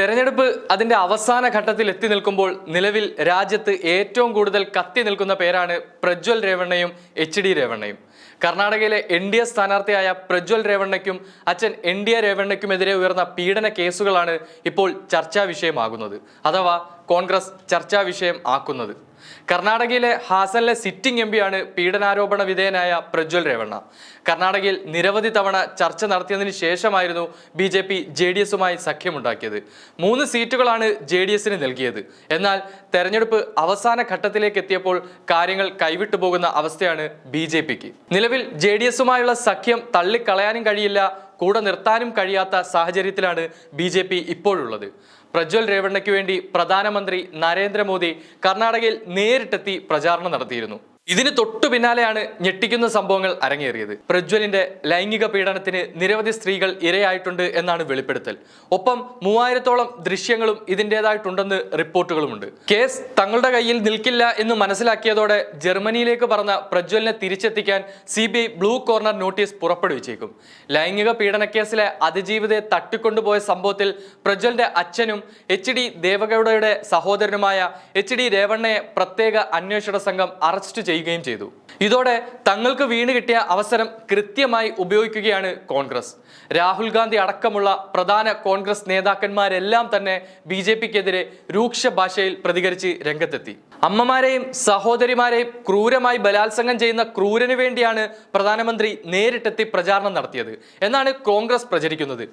തെരഞ്ഞെടുപ്പ് അതിന്റെ അവസാന ഘട്ടത്തിൽ എത്തി നിൽക്കുമ്പോൾ നിലവിൽ രാജ്യത്ത് ഏറ്റവും കൂടുതൽ കത്തി നിൽക്കുന്ന പേരാണ് പ്രജ്വൽ രേവണ്ണയും എച്ച് ഡി രേവണ്ണയും. കർണാടകയിലെ എൻ ഡി എ സ്ഥാനാർത്ഥിയായ പ്രജ്വൽ രേവണ്ണയ്ക്കും അച്ഛൻ എൻ ഡി എ രേവണ്ണയ്ക്കുമെതിരെ ഉയർന്ന പീഡന കേസുകളാണ് ഇപ്പോൾ ചർച്ചാ വിഷയമാകുന്നത് അഥവാ കോൺഗ്രസ് ചർച്ചാ വിഷയം ആക്കുന്നത്. കർണാടകയിലെ ഹാസനിലെ സിറ്റിംഗ് എം പിയാണ് പീഡനാരോപണ വിധേയനായ പ്രജ്വൽ രേവണ്ണ. കർണാടകയിൽ നിരവധി തവണ ചർച്ച നടത്തിയതിനു ശേഷമായിരുന്നു B J P J D എസുമായി സഖ്യമുണ്ടാക്കിയത്. മൂന്ന് സീറ്റുകളാണ് ജെ ഡി എസിന് നൽകിയത്. എന്നാൽ തെരഞ്ഞെടുപ്പ് അവസാന ഘട്ടത്തിലേക്ക് എത്തിയപ്പോൾ കാര്യങ്ങൾ കൈവിട്ടു പോകുന്ന അവസ്ഥയാണ് ബി ജെ പിക്ക്. നിലവിൽ ജെ ഡി എസുമായുള്ള സഖ്യം തള്ളിക്കളയാനും കഴിയില്ല കൂടെ നിർത്താനും കഴിയാത്ത സാഹചര്യത്തിലാണ് ബി ജെ പി ഇപ്പോഴുള്ളത്. പ്രജ്വൽ രേവണ്ണയ്ക്ക് വേണ്ടി പ്രധാനമന്ത്രി നരേന്ദ്രമോദി കർണാടകയിൽ നേരിട്ടെത്തി പ്രചാരണം നടത്തിയിരുന്നു. ഇതിന് തൊട്ടു പിന്നാലെയാണ് ഞെട്ടിക്കുന്ന സംഭവങ്ങൾ അരങ്ങേറിയത്. പ്രജ്വലിന്റെ ലൈംഗിക പീഡനത്തിന് നിരവധി സ്ത്രീകൾ ഇരയായിട്ടുണ്ട് എന്നാണ് വെളിപ്പെടുത്തൽ. ഒപ്പം മൂവായിരത്തോളം ദൃശ്യങ്ങളും ഇതിന്റെതായിട്ടുണ്ടെന്ന് റിപ്പോർട്ടുകളുമുണ്ട്. കേസ് തങ്ങളുടെ കയ്യിൽ നിൽക്കില്ല എന്ന് മനസ്സിലാക്കിയതോടെ ജർമ്മനിയിലേക്ക് പറഞ്ഞ പ്രജ്വലിനെ തിരിച്ചെത്തിക്കാൻ സി ബ്ലൂ കോർണർ നോട്ടീസ് പുറപ്പെടുവിച്ചേക്കും. ലൈംഗിക പീഡനക്കേസിലെ അതിജീവിതയെ തട്ടിക്കൊണ്ടുപോയ സംഭവത്തിൽ പ്രജ്വലിന്റെ അച്ഛനും എച്ച് ഡി ദേവഗൌഡയുടെ സഹോദരനുമായ എച്ച് ഡി രേവണ്ണയെ പ്രത്യേക അന്വേഷണ സംഘം അറസ്റ്റ് ചെയ്യുകയും ചെയ്തു. ഇതോടെ തങ്ങൾക്ക് വീണ് കിട്ടിയ അവസരം കൃത്യമായി ഉപയോഗിക്കുകയാണ് കോൺഗ്രസ്. രാഹുൽ ഗാന്ധി അടക്കമുള്ള പ്രധാന കോൺഗ്രസ് നേതാക്കന്മാരെല്ലാം തന്നെ ബി ജെ പിക്കെതിരെ രൂക്ഷ ഭാഷയിൽ പ്രതികരിച്ച് രംഗത്തെത്തി. അമ്മമാരെയും സഹോദരിമാരെയും ക്രൂരമായി ബലാത്സംഗം ചെയ്യുന്ന ക്രൂരന് വേണ്ടിയാണ് പ്രധാനമന്ത്രി നേരിട്ടെത്തി പ്രചാരണം നടത്തിയത്. എന്നാണ് കോൺഗ്രസ് പ്രചരിക്കുന്നത്.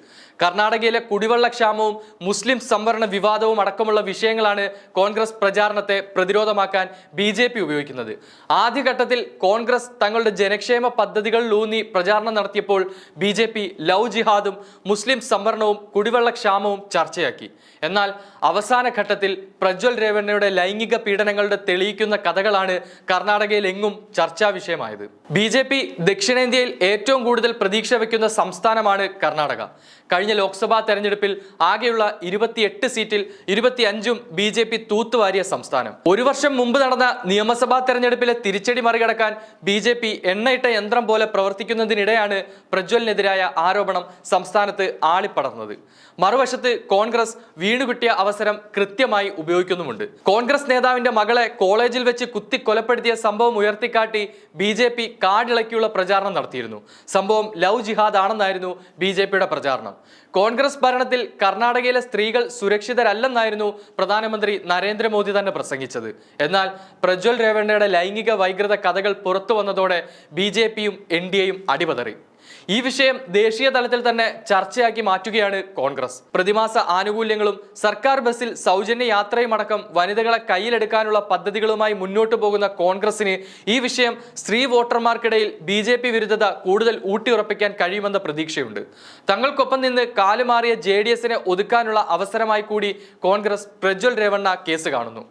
കർണാടകയിലെ കുടിവെള്ളക്ഷാമവും മുസ്ലിം സംവരണ വിവാദവും അടക്കമുള്ള വിഷയങ്ങളാണ് കോൺഗ്രസ് പ്രചാരണത്തെ പ്രതിരോധമാക്കാൻ ബി ഉപയോഗിക്കുന്നത്. ആദ്യഘട്ടത്തിൽ കോൺഗ്രസ് തങ്ങളുടെ ജനക്ഷേമ പദ്ധതികളിലൂന്നി പ്രചാരണം നടത്തിയപ്പോൾ ബി ജെ പി ലവ് ജിഹാദും മുസ്ലിം സംവരണവും കുടിവെള്ളക്ഷാമവും ചർച്ചയാക്കി. എന്നാൽ അവസാന ഘട്ടത്തിൽ പ്രജ്വൽ രേവണ്ണയുടെ ലൈംഗിക പീഡനങ്ങളുടെ തെളിയിക്കുന്ന കഥകളാണ് കർണാടകയിൽ എങ്ങും ചർച്ചാ വിഷയമായത്. ബി ജെ പി ദക്ഷിണേന്ത്യയിൽ ഏറ്റവും കൂടുതൽ പ്രതീക്ഷ വയ്ക്കുന്ന സംസ്ഥാനമാണ് കർണാടക. കഴിഞ്ഞ ലോക്സഭാ തെരഞ്ഞെടുപ്പിൽ ആകെയുള്ള ഇരുപത്തിയെട്ട് സീറ്റിൽ ഇരുപത്തിയഞ്ചും ബി ജെ പി തൂത്തുവാരിയ സംസ്ഥാനം. ഒരു വർഷം മുമ്പ് നടന്ന നിയമസഭാ തെരഞ്ഞെടുപ്പിലെ തിരിച്ചടി മറികടക്കാൻ ബി ജെ പി എണ്ണയിട്ട യന്ത്രം പോലെ പ്രവർത്തിക്കുന്നതിനിടെയാണ് പ്രജ്വലിനെതിരായ ആരോപണം സംസ്ഥാനത്ത് ആളിപ്പടർന്നത്. മറുവശത്ത് കോൺഗ്രസ് വീണുകിട്ടിയ അവസരം കൃത്യമായി ഉപയോഗിക്കുന്നുമുണ്ട്. കോൺഗ്രസ് നേതാവിന്റെ മകളെ കോളേജിൽ വെച്ച് കുത്തി കൊലപ്പെടുത്തിയ സംഭവം ഉയർത്തിക്കാട്ടി ബി ജെ പി കാടിളക്കിയുള്ള പ്രചാരണം നടത്തിയിരുന്നു. സംഭവം ലവ് ജിഹാദ് ആണെന്നായിരുന്നു ബി ജെ പിയുടെ പ്രചാരണം. കോൺഗ്രസ് ഭരണത്തിൽ കർണാടകയിലെ സ്ത്രീകൾ സുരക്ഷിതരല്ലെന്നായിരുന്നു പ്രധാനമന്ത്രി നരേന്ദ്രമോദി തന്നെ പ്രസംഗിച്ചത്. എന്നാൽ പ്രജ്വൽ രേവണ്ണയുടെ ലൈംഗിക വൈകൃത കഥകൾ പുറത്തു വന്നതോടെ ബി ജെ പിയും എൻ ഡി എയും അടിപതറി. ഈ വിഷയം ദേശീയ തലത്തിൽ തന്നെ ചർച്ചയാക്കി മാറ്റുകയാണ് കോൺഗ്രസ്. പ്രതിമാസ ആനുകൂല്യങ്ങളും സർക്കാർ ബസ്സിൽ സൗജന്യ യാത്രയും അടക്കം വനിതകളെ കയ്യിലെടുക്കാനുള്ള പദ്ധതികളുമായി മുന്നോട്ടു പോകുന്ന കോൺഗ്രസിന് ഈ വിഷയം സ്ത്രീ വോട്ടർമാർക്കിടയിൽ ബി ജെ പി വിരുദ്ധത കൂടുതൽ ഊട്ടിയുറപ്പിക്കാൻ കഴിയുമെന്ന പ്രതീക്ഷയുണ്ട്. തങ്ങൾക്കൊപ്പം നിന്ന് കാലുമാറിയ ജെ ഡി എസിനെ ഒതുക്കാനുള്ള അവസരമായി കൂടി കോൺഗ്രസ് പ്രജ്വൽ രേവണ്ണ കേസ് കാണുന്നു.